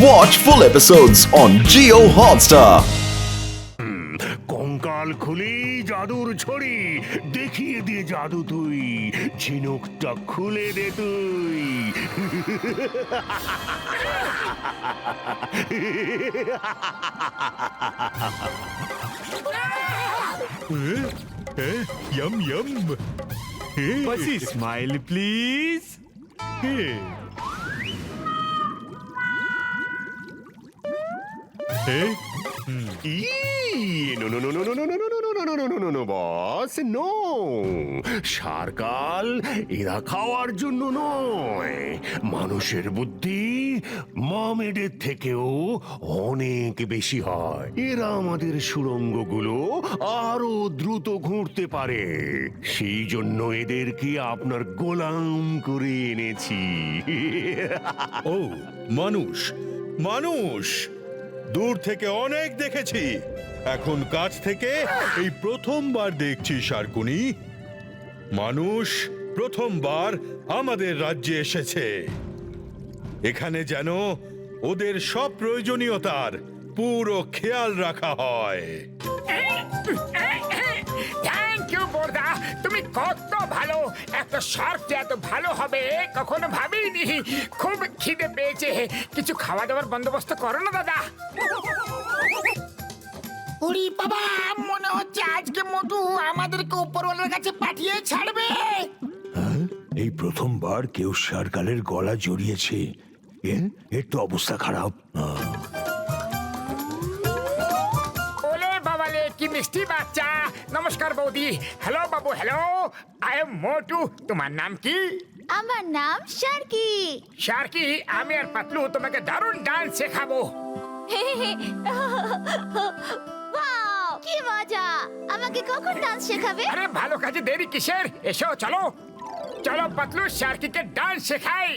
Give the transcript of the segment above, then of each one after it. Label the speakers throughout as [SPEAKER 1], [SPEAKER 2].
[SPEAKER 1] Watch full episodes on Geo Hotstar.
[SPEAKER 2] কঙ্কাল খুলি জাদুর ছড়ি দেখিয়ে দিয়ে জাদু তুই ঝিনুকটা খুলে দে তুই yum yum Pussy, smile please. Boss no সারকাল এরা খাওয়ার জন্য নয় মানুষের বুদ্ধি মামেডের থেকেও অনেক বেশি হয় এরা আমাদের সুড়ঙ্গগুলো আরও দ্রুত ঘুরতে পারে সেই জন্য এদেরকে আপনার গোলাম করে এনেছি
[SPEAKER 3] ও মানুষ মানুষ দূর থেকে অনেক দেখেছি। এখন কাছ থেকে এই প্রথমবার দেখছি, শার্কুনি। মানুষ প্রথমবার আমাদের রাজ্যে এসেছে। এখানে যেন ওদের সব প্রয়োজনীয়তার পুরো খেয়াল রাখা হয়।
[SPEAKER 4] থ্যাংক ইউ বোরদা তুমি কত ভালো একটা শার্ক এত ভালো হবে কখনো ভাবিনি। খুব খিদে পেয়েছে। কিছু খাওয়া দাওয়ার বন্দোবস্ত করো না দাদা।
[SPEAKER 5] ওরে বাবা মনে হচ্ছে আজকে মধু আমাদেরকে উপরওয়ালার কাছে পাঠিয়ে ছাড়বে।
[SPEAKER 6] এই প্রথমবার কেউ সরকালের গলা জড়িয়েছে। এর তো অবস্থা খারাপ।
[SPEAKER 4] মিষ্টি বাচ্চা। নমস্কার বৌদি। Hello Babu hello I am মোটু তোমার নাম কি?
[SPEAKER 7] আমার নাম শার্কি।
[SPEAKER 4] শার্কি আমি আর পাতলু তোমাকে দারুণ ডান্স শেখাবো।
[SPEAKER 7] কি মজা। আমাকে কখন ডান্স শেখাবে?
[SPEAKER 4] আরে ভালো কাজে দেরি কিসের? এসো চলো। চলো পাতলু শার্কিকে ডান্স শেখাই।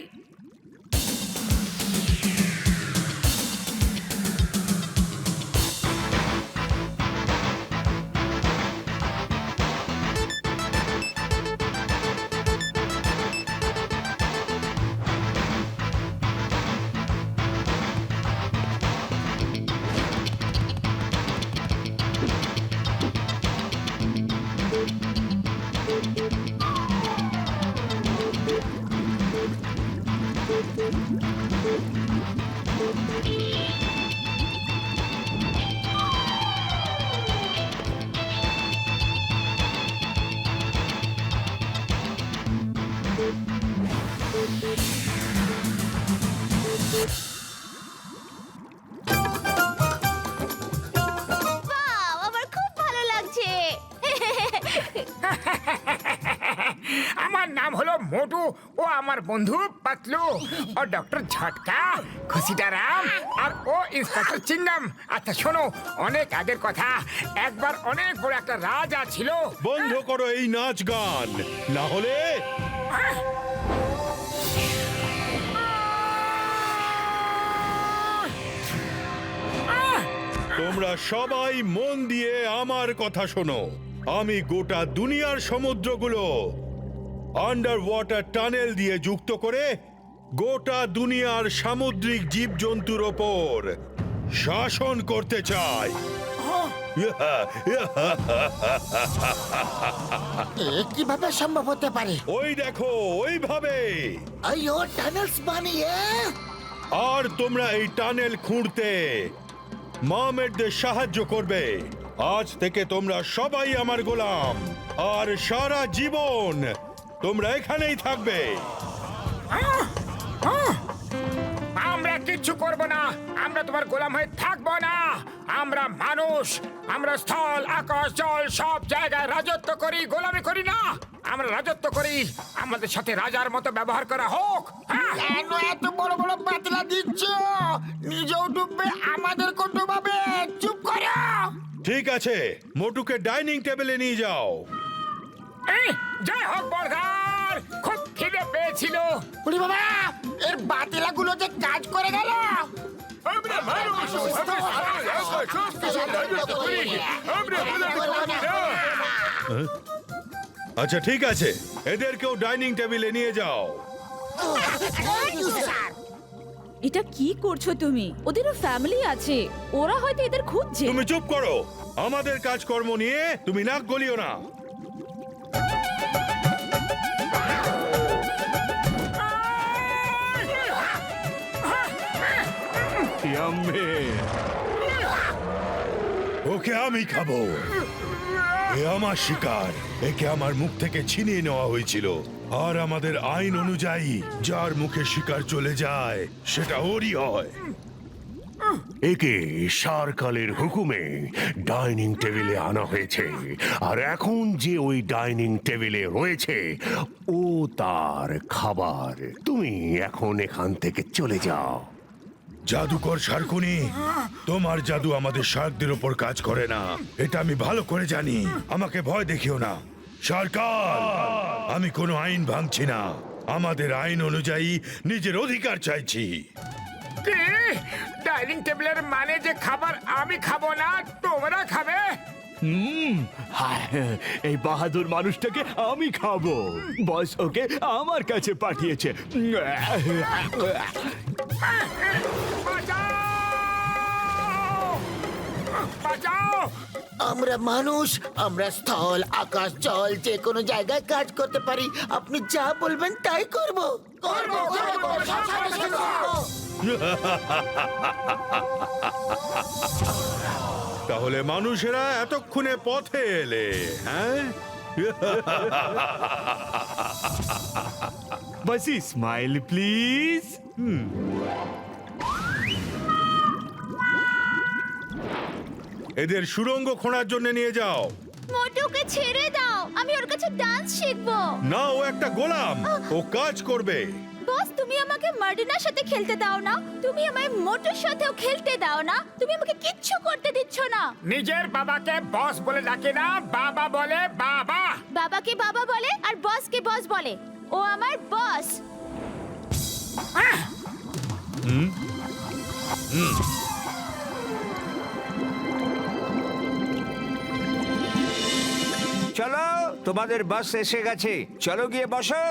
[SPEAKER 4] মোটু ও আমার বন্ধু পাতলু। ও ডক্টর ঝটকা, খুশিটা রাম, আর ও ইন্সপেক্টর চিংগাম আচ্ছা শোনো, অনেক আগের কথা। একবার অনেক বড় একটা রাজা ছিল।
[SPEAKER 3] বন্ধ করো এই নাচ গান। না হলে তোমরা সবাই মন দিয়ে আমার কথা শোনো। আমি গোটা দুনিয়ার সমুদ্রগুলো আন্ডার ওয়াটার টানেল দিয়ে যুক্ত করে গোটা দুনিয়ার সামুদ্রিক জীবজন্তুর ওপর শাসন করতে
[SPEAKER 5] এ কীভাবে সম্ভব হতে পারে?
[SPEAKER 3] ওই দেখো ওইভাবে।
[SPEAKER 5] বানিয়ে
[SPEAKER 3] আর তোমরা এই টানেল খুঁড়তে মামেরদের সাহায্য করবে। আজ থেকে তোমরা সবাই আমার গোলাম। আর সারা জীবন তোমরা এখানেই থাকবে।
[SPEAKER 4] আমরা কিচ্ছু করব না। আমরা তোমার গোলাম হয়ে থাকব না। আমরা মানুষ। আমরা স্থল আকাশ জল সব জায়গায় রাজত্ব করি গোলামি করি না। আমরা রাজত্ব করি। আমাদের সাথে রাজার মতো ব্যবহার করা হোক। হ্যাঁ?
[SPEAKER 5] কেন এত বড় বড় পাতলা দিচ্ছ? নিজেও ডুববে আমাদের ডুবাবে। চুপ করো।
[SPEAKER 3] ঠিক আছে মোটুকে ডাইনিং টেবিলে নিয়ে যাও।
[SPEAKER 4] জয় হোক খুব খিদে পেয়েছিল।
[SPEAKER 5] ওরে বাবা এর বাতিলাগুলো যে কাজ করে গেল।
[SPEAKER 4] আমরা মানুষ রাজত্ব করি। আমরা গোলামি করি
[SPEAKER 3] আচ্ছা ঠিক আছে। এদেরকেও ডাইনিং টেবিলে নিয়ে যাও।
[SPEAKER 8] এটা কি করছ তুমি? ওদেরও ফ্যামিলি আছে। ওরা হয়তো এদের খুঁজছে।
[SPEAKER 3] তুমি চুপ করো। আমাদের কাজকর্ম নিয়ে তুমি নাক গলিও না। ওকে আমি খাব। এ আমার শিকার। একে আমার মুখ থেকে ছিনিয়ে নেওয়া হয়েছিল। আর আমাদের আইন অনুযায়ী, যার মুখে শিকার চলে যায়, সেটা ওরই হয়।
[SPEAKER 2] একে সারকালের হুকুমে ডাইনিং টেবিলে আনা হয়েছে। আর এখন যে ওই ডাইনিং টেবিলে রয়েছে, ও তার খাবার। তুমি এখন এখান থেকে চলে যাও।
[SPEAKER 3] জাদুকর শার্কুনি, তোমার জাদু আমাদের শার্কদের ওপর কাজ করে না। এটা আমি ভালো করে জানি। আমাকে ভয় দেখিও না। সরকার আমি কোনো আইন ভাঙছি না। আমাদের আইন অনুযায়ী নিজের অধিকার চাইছি।
[SPEAKER 4] ডাইনিং টেবিলের মানে যে খাবার আমি খাব না, তোমরা খাবে?
[SPEAKER 6] হায়, এই বাহাদুর মানুষটাকে আমি খাব। বস ওকে আমার কাছে পাঠিয়েছে।
[SPEAKER 5] আমরা মানুষ আমরা স্থল আকাশ জল যে কোনো জায়গায় কাজ করতে পারি। আপনি যা বলবেন তাই করব। করব করব।
[SPEAKER 3] তাহলে মানুষেরা এতক্ষণে পথে এলে হ্যাঁ?
[SPEAKER 6] বসি স্মাইল প্লিজ
[SPEAKER 3] এদের সুরঙ্গ খোঁড়ার জন্য নিয়ে যাও।
[SPEAKER 7] মোটুকে ছেড়ে দাও আমি ওর কাছে ডান্স শিখব।
[SPEAKER 3] না ও একটা গোলাম ও কাজ করবে।
[SPEAKER 7] বস তুমি আমাকে মার্ডিনার সাথে খেলতে দাও না। তুমি আমায় মোটুর সাথেও খেলতে দাও না। তুমি আমাকে কিচ্ছু করতে দিচ্ছ না।
[SPEAKER 4] নিজের বাবাকে বস বলে ডাকে না বাবা বলে বাবা।
[SPEAKER 7] বাবাকে বাবা বলে আর বসকে বস বলে। ও আমার বস।
[SPEAKER 9] চলো তোমাদের বাস এসে গেছে। চলো গিয়ে বসো।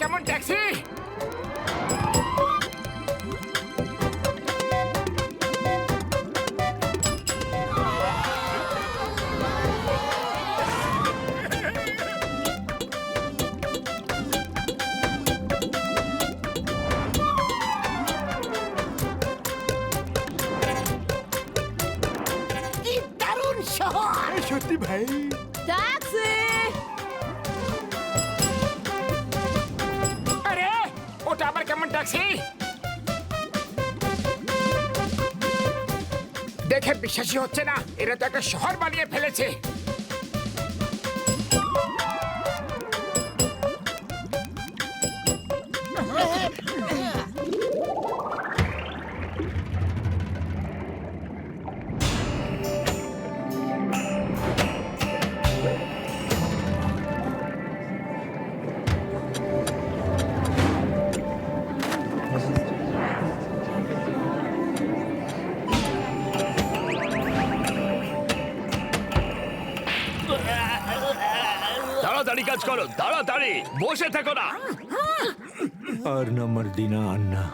[SPEAKER 4] কেমন ট্যাক্সি?
[SPEAKER 8] ট্যাক্সি
[SPEAKER 4] দেখে বিশ্বাসই হচ্ছে না এরা তো একটা শহর বানিয়ে ফেলেছে।
[SPEAKER 6] তাড়াতাড়ি কাজ করো তাড়াতাড়ি। বসে থেকো না। আর নাম্বার দিনা আন্না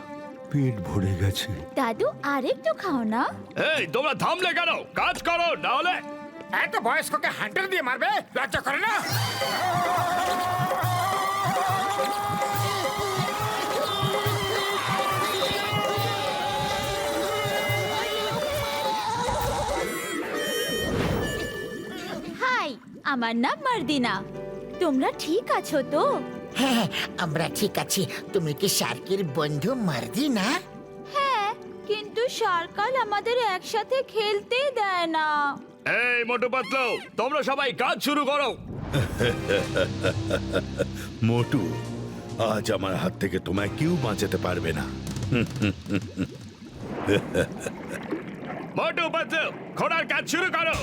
[SPEAKER 6] পেট ভরে গেছে।
[SPEAKER 7] দাদু আরেকটু খাও না।
[SPEAKER 6] এই তোমরা থামলে কেন? কাজ করো না হলে
[SPEAKER 4] এত বয়স্ককে হান্টার দিয়ে মারবে লজ্জা করে না?
[SPEAKER 7] হাই আমার নাম মার্দিনা। তোমরা ঠিক আছো তো?
[SPEAKER 5] হ্যাঁ আমরা ঠিক আছি। তুমি কি শার্কের বন্ধু মারদি না?
[SPEAKER 7] হ্যাঁ কিন্তু সরকার আমাদের একসাথে খেলতে দেয় না।
[SPEAKER 6] এই মোটু পাতলো তোমরা সবাই কাজ শুরু করো।
[SPEAKER 3] মোটু আজ আমার হাত থেকে তোমায় কেউ বাঁচাতে পারবে না।
[SPEAKER 6] মোটু পাতলো খোঁড়ার কাজ শুরু করো।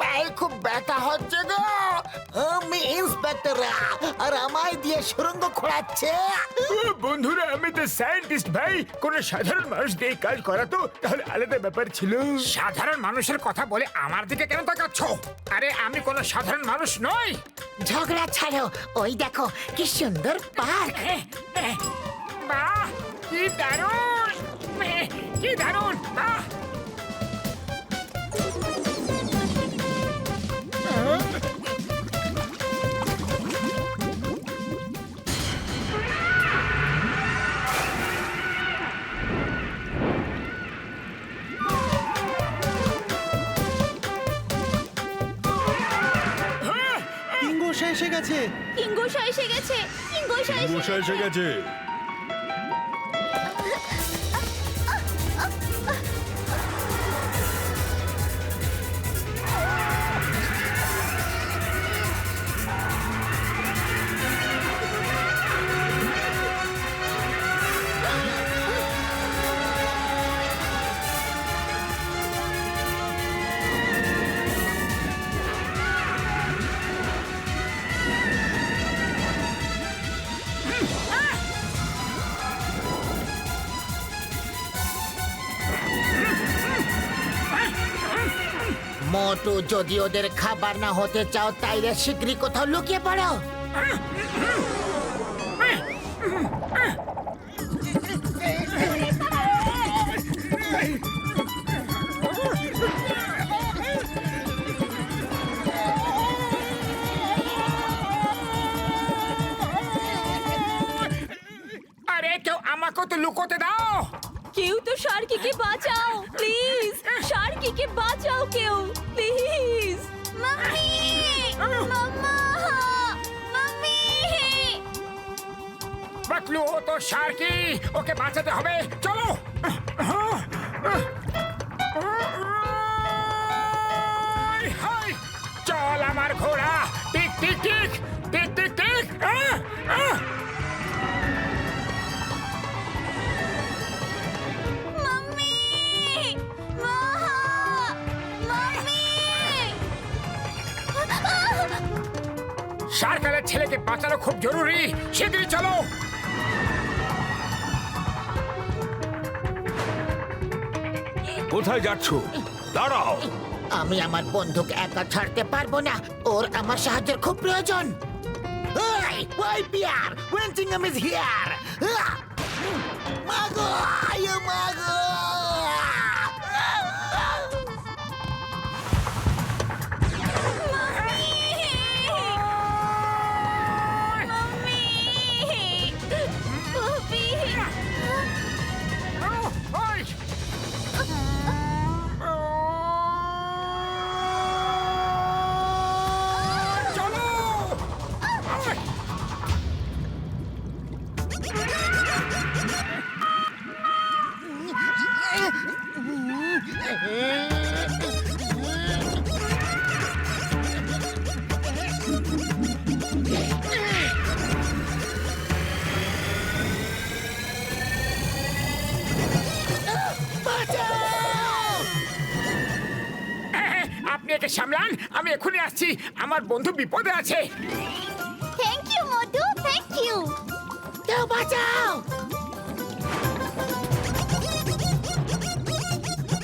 [SPEAKER 5] পায়ে খুব ব্যথা হচ্ছে গো। আমি ইন্সপেক্টর আর আমায় দিয়ে সুরঙ্গ খোঁড়াচ্ছে।
[SPEAKER 4] বন্ধুরা আমি তো সায়েন্টিস্ট ভাই। কোন সাধারণ মানুষ দিয়ে কাজ করাতো তাহলে আলাদা ব্যাপার ছিল। সাধারণ মানুষের কথা বলে আমার দিকে কেন তাকাচ্ছ? আরে আমি কোন সাধারণ মানুষ নই।
[SPEAKER 5] ঝগড়া ছাড়ো ওই দেখো কি সুন্দর পার্ক।
[SPEAKER 4] বাহ কি দারুণ। কি দারুণ বাহ।
[SPEAKER 8] কিঙ্গোসা এসে গেছে
[SPEAKER 7] কিঙ্গোসা এসে গেছে কিঙ্গোসা এসে
[SPEAKER 3] মশা এসে গেছে
[SPEAKER 5] মোটু, যদি ওদের খাবার না হতে চাও, তাইলে শীঘ্রই কোথাও লুকিয়ে পড়ো।
[SPEAKER 4] আরে, কেউ আমাকে তো লুকোতে দাও।
[SPEAKER 8] কেউ তো শার্কিকে বাঁচাও প্লিজ শার্কিকে বাঁচাও কেউ please
[SPEAKER 7] mummy mamma mummy
[SPEAKER 4] Baklu ও তো সার্কি ওকে বাঁচাতে হবে চলো হাই, হাই, চল আমার ঘোড়া tick tick tick tick tick tick ah, ah. সরকারের ছেলেকে বাঁচানো খুব জরুরি। শীঘ্রই চলো।
[SPEAKER 6] কোথায় যাচ্ছ? দাঁড়াও।
[SPEAKER 5] আমি আমার বন্ধুকে একা ছাড়তে পারব না। ওর আমার সাহায্যের খুব প্রয়োজন। ওই ওই পিয়ার ওয়েন্টিংহাম ইজ হিয়ার মাগো আয়ো মাগো!
[SPEAKER 4] একে সামলান। আমি এখনই আসছি। আমার বন্ধু বিপদে আছে।
[SPEAKER 7] Thank you Motu thank you
[SPEAKER 5] কেউ বাঁচাও।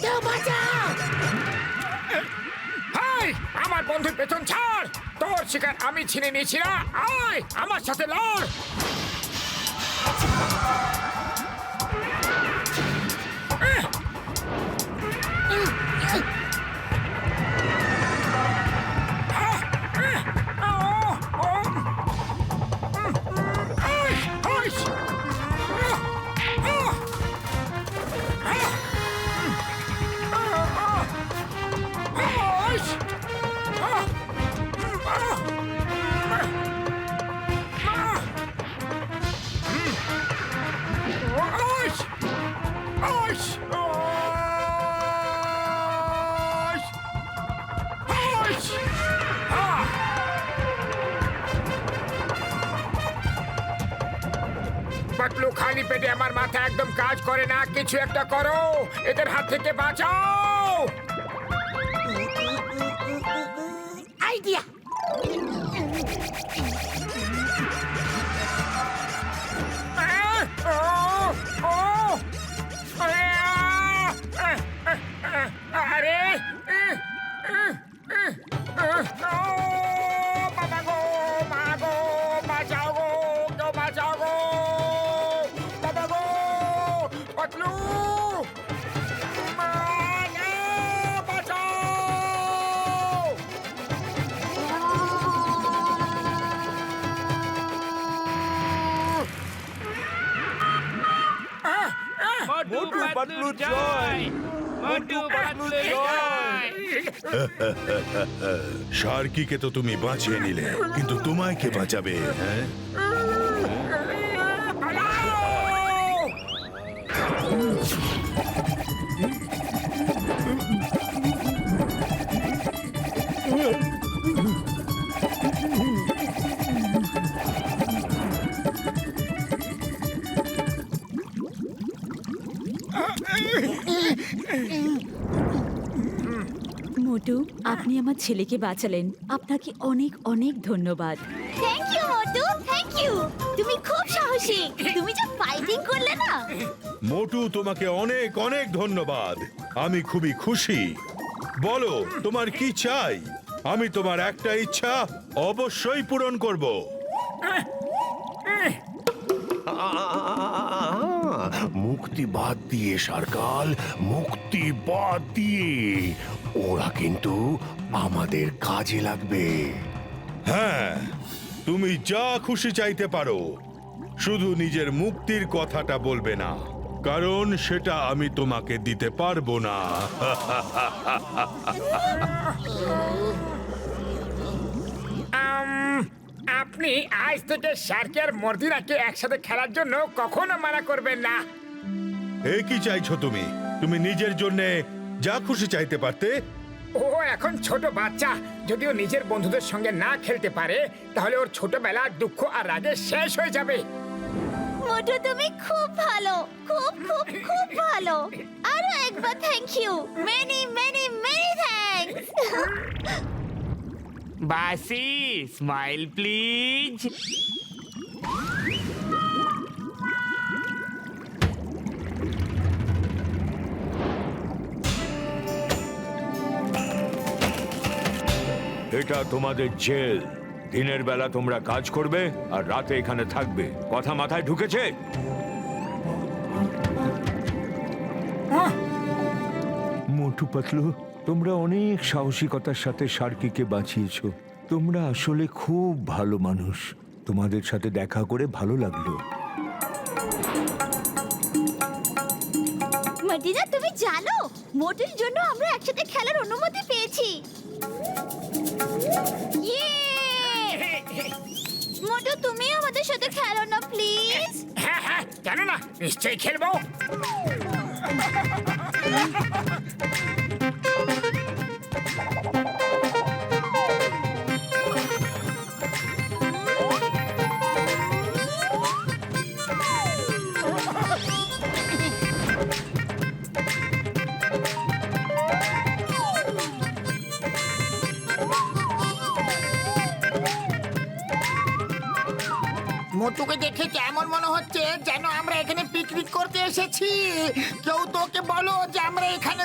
[SPEAKER 5] কেউ বাঁচাও।
[SPEAKER 4] হাই আমার বন্ধুর পেছন ছাড়। তোর শিকার আমি ছিনে নিয়েছি না। আয় আমার সাথে লড়। কিছু একটা করো এদের হাত থেকে বাঁচাও।
[SPEAKER 9] মোটু পাতলু জয় মোটু পাতলু জয়
[SPEAKER 3] শার্কিকে তো তুমি বাঁচিয়ে নিলে কিন্তু তোমায় কে বাঁচাবে হ্যাঁ
[SPEAKER 8] মোটু আপনি আমার ছেলেকে বাঁচালেন। আপনাকে অনেক অনেক ধন্যবাদ।
[SPEAKER 7] Thank you Motu thank you তুমি খুব সাহসী। তুমি যে ফাইটিং করলে না।
[SPEAKER 3] মোটু তোমাকে অনেক অনেক ধন্যবাদ। আমি খুবই খুশি। বলো তোমার কি চাই? আমি তোমার একটা ইচ্ছা অবশ্যই পূরণ করব।
[SPEAKER 2] মুক্তি বাদ দিয়ে সরকার মুক্তি বাদ দিয়ে। ওরা কিন্তু আমাদের কাজে লাগবে।
[SPEAKER 3] হ্যাঁ তুমি যা খুশি চাইতে পারো, শুধু নিজের মুক্তির কথাটা বলবে না, কারণ সেটা আমি তোমাকে দিতে পারব না
[SPEAKER 4] আম, আপনি আজ থেকে শার্কি আর মর্দিনাকে একসাথে খেলার জন্য কখনো মানা করবেন না।
[SPEAKER 3] এ কি চাইছো তুমি? তুমি নিজের জন্য যা খুশি চাইতে পারতে।
[SPEAKER 4] ও এখন ছোট বাচ্চা। যদি ও নিজের বন্ধুদের সঙ্গে না খেলতে পারে তাহলে ওর ছোটবেলা দুঃখ আর রাগে শেষ হয়ে যাবে।
[SPEAKER 7] মোটু তুমি খুব ভালো। খুব খুব খুব ভালো। আরও একবার thank you many many many thanks
[SPEAKER 10] বাসি স্মাইল প্লিজ
[SPEAKER 6] এটা তোমাদের জেল। দিনের বেলা তোমরা কাজ করবে আর রাতে এখানে থাকবে। কথা মাথায় ঢুকেছে? মোটু পাতলু তোমরা অনেক সাহসিকতার সাথে সার্কিকে বাঁচিয়েছ। তোমরা আসলে খুব ভালো মানুষ। তোমাদের সাথে দেখা করে ভালো লাগল।
[SPEAKER 7] মার্টিনা তুমি জানো মোটুর জন্য আমরা একসাথে খেলার অনুমতি পেয়েছি। ইয়ে! মোটু তুমি আমাদের সাথে খেলো না প্লিজ।
[SPEAKER 4] হ্যাঁ হ্যাঁ কেন না নিশ্চয়ই খেলব।
[SPEAKER 5] মোটুকে দেখে কেমন মনে হচ্ছে যেন আমরা এখানে পিকনিক করতে এসেছি? কেউ তোকে বলো যে আমরা এখানে